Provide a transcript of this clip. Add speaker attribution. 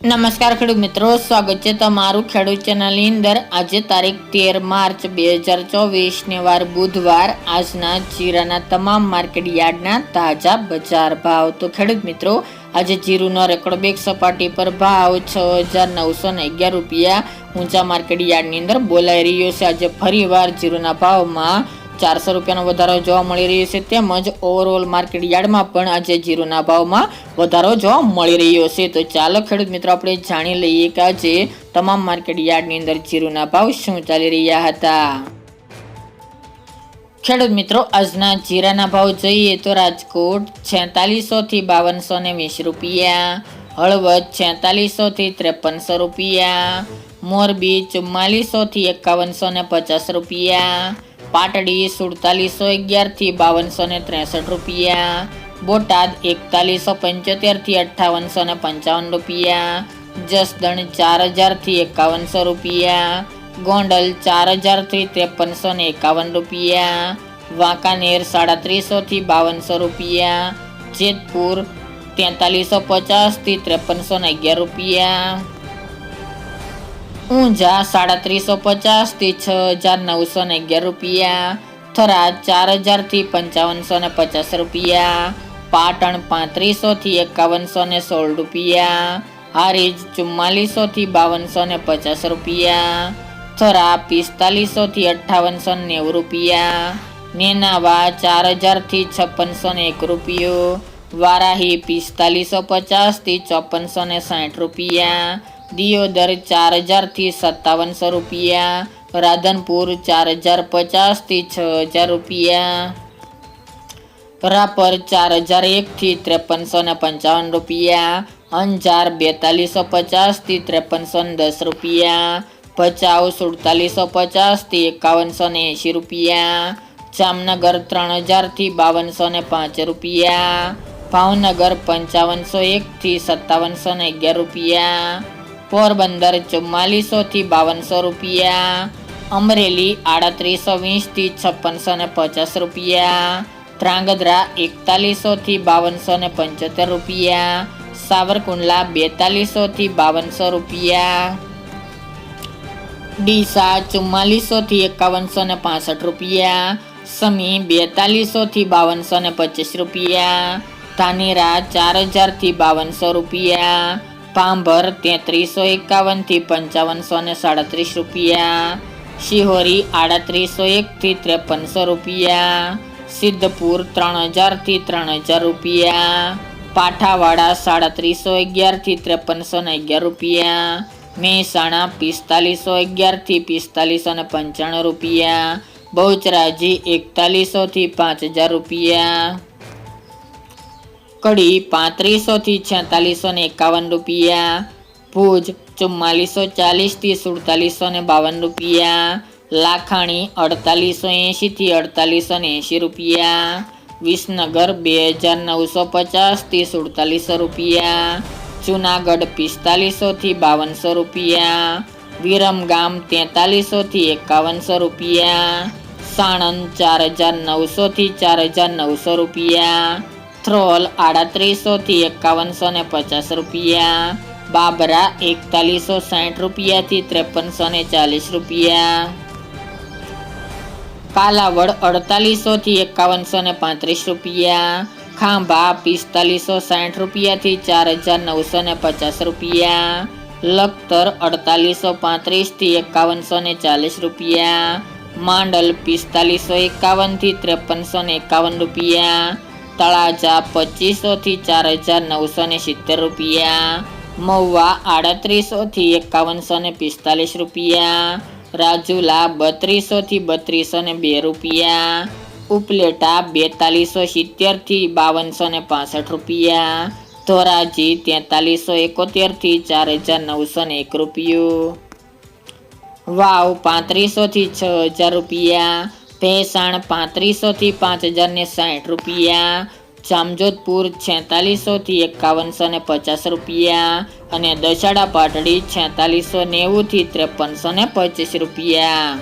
Speaker 1: નમસ્કાર ખેડૂત મિત્રો, સ્વાગત છે તમારું ખેડૂત ચેનલની અંદર. આજે તારીખ તેર માર્ચ બે હજાર ચોવીસને વાર બુધવાર. આજના જીરાના તમામ માર્કેટ યાર્ડના તાજા બજાર ભાવ. તો ખેડૂત મિત્રો, આજે જીરુનો રેકોર્ડ બેક સપાટી પર ભાવ છ હજાર નવસો ને અગિયાર રૂપિયા ઊંચા માર્કેટ યાર્ડની અંદર બોલાઈ રહ્યો છે. આજે ફરીવાર જીરુના ભાવમાં ચારસો રૂપિયાનો વધારો જોવા મળી રહ્યો છે. તેમજ ઓવરઓલ માર્કેટ યાર્ડમાં પણ આજે જીરુના ભાવમાં વધારો જોવા મળી રહ્યો છે. તો ચાલો ખેડૂત મિત્રો, આપણે જાણી લઈએ કે આજે તમામ માર્કેટ યાર્ડની અંદર જીરુના ભાવ શું ચાલી રહ્યા હતા. ખેડૂત મિત્રો, આજના જીરાના ભાવ જોઈએ તો રાજકોટ છેતાલીસોથી બાવનસોને વીસ રૂપિયા, હળવદ છેતાલીસોથી ત્રેપનસો રૂપિયા, મોરબી ચુમ્માલીસોથી એકાવનસો ને પચાસ રૂપિયા પાટડી સુડતાલીસો અગિયારથી બાવનસો ને ત્રેસઠ રૂપિયા. બોટાદ એકતાલીસો પંચોતેરથી અઠ્ઠાવનસો ને પંચાવન રૂપિયા. જસદણ ચાર હજારથી એકાવનસો રૂપિયા. ગોંડલ ચાર હજારથી ત્રેપનસો ને એકાવન રૂપિયા. વાંકાનેર સાડત્રીસોથી બાવનસો રૂપિયા. જેતપુર તેતાલીસો પચાસથી ત્રેપનસો ને અગિયાર રૂપિયા. ઊંઝા સાડત્રીસો પચાસથી છ હજાર નવસો ને અગિયાર રૂપિયા. થરાદ ચાર હજારથી પંચાવનસો ને પચાસ રૂપિયા. પાટણ પાંત્રીસોથી એકાવનસો ને સોળ રૂપિયા. હારીજ ચુમ્માલીસોથી બાવનસો ને પચાસ રૂપિયા. થરા પિસ્તાલીસોથી અઠ્ઠાવનસો નેવું રૂપિયા. નેનાવા ચાર હજારથી છપ્પનસો ને એક રૂપિયો. વારાહી પિસ્તાલીસો પચાસથી ચોપનસો ને સાઠ રૂપિયા. દિયોદર ચાર હજારથી સત્તાવનસો રૂપિયા. રાધનપુર ચાર હજાર પચાસથી છ હજાર રૂપિયા. રાપર ચાર હજાર એકથી ત્રેપનસો ને પંચાવન રૂપિયા. અંજાર બેતાલીસો પચાસથી ત્રેપનસો ને દસ રૂપિયા. ભચાઉ સુડતાલીસો પચાસથી એકાવનસો ને એંશી રૂપિયા. જામનગર ત્રણ હજારથી બાવનસો ને પાંચ રૂપિયા. ભાવનગર પંચાવનસો એકથી સત્તાવનસો ને અગિયાર રૂપિયા. પોરબંદર ચુમ્માલીસોથી બાવનસો રૂપિયા. અમરેલી આડત્રીસો વીસથી છપ્પનસો ને પચાસ રૂપિયા. ધ્રાંગધ્રા એકતાલીસોથી બાવનસો ને પંચોતેર રૂપિયા. સાવરકુંડલા બેતાલીસોથી બાવનસો રૂપિયા. ડીસા ચુમ્માલીસોથી એકાવનસો ને પાસઠ રૂપિયા. સમી બેતાલીસોથી બાવનસો ને પચીસ રૂપિયા. ધાનેરા ચાર હજારથી બાવનસો રૂપિયા. પાંભર તેત્રીસો એકાવનથી પંચાવનસો ને સાડત્રીસ રૂપિયા. શિહોરી આડત્રીસો એકથી ત્રેપનસો રૂપિયા. સિદ્ધપુર ત્રણ હજારથી ત્રણ હજાર રૂપિયા. પાઠાવાડા સાડત્રીસો અગિયારથી ત્રેપનસો ને અગિયાર રૂપિયા. મહેસાણા પિસ્તાલીસો અગિયારથી પિસ્તાલીસો ને પંચાણું રૂપિયા. બહુચરાજી એકતાલીસોથી પાંચ હજાર રૂપિયા. કડી પાંત્રીસોથી છેતાલીસો ને એકાવન રૂપિયા, ભુજ ચુમ્માલીસો ચાલીસથી સુડતાલીસો ને બાવન રૂપિયા, લાખાણી અડતાલીસો એંશીથી અડતાલીસો ને એંશી રૂપિયા, વિસનગર બે હજાર નવસો પચાસથી સુડતાલીસો રૂપિયા, જુનાગઢ પિસ્તાલીસોથી બાવનસો રૂપિયા વિરમગામ તેતાલીસોથી એકાવનસો રૂપિયા, સાણંદ ચાર હજાર નવસોથી ચાર હજાર નવસો રૂપિયા થ્રોલ આડત્રીસોથી એકાવનસો ને પચાસ રૂપિયા. બાબરા એકતાલીસો સાઠ રૂપિયાથી ત્રેપનસો ને ચાલીસ રૂપિયા. કાલાવડ અડતાલીસોથી એકાવનસો ને પાંત્રીસ રૂપિયા. ખાંભા પિસ્તાલીસો સાઠ રૂપિયાથી ચાર હજાર નવસો ને પચાસ રૂપિયા. લખતર અડતાલીસો પાંત્રીસથી એકાવનસો ને ચાલીસ રૂપિયા. માંડલ પિસ્તાલીસો એકાવનથી ત્રેપનસો ને એકાવન રૂપિયા. તળાજા પચીસોથી ચાર હજાર નવસો ને સિત્તેર રૂપિયા. મહુવા આડત્રીસોથી એકાવનસો ને પિસ્તાલીસ રૂપિયા. રાજુલા બત્રીસોથી બત્રીસો ને બે રૂપિયા. ઉપલેટા બેતાલીસો સિત્તેરથી બાવનસો ને પાસઠ રૂપિયા. ધોરાજી તેતાલીસો એકોતેરથી ચાર હજાર નવસો ને એક રૂપિયું. વાવ પાંત્રીસોથી છ હજાર રૂપિયા. ભેસાણ પાંત્રીસોથી પાંચ હજાર ને સાઠ રૂપિયા. જામજોધપુર છેતાલીસોથી એકાવનસો ને પચાસ રૂપિયા. અને દશાડા પાટડી છેતાલીસો નેવુંથી ત્રેપનસો ને પચીસ રૂપિયા.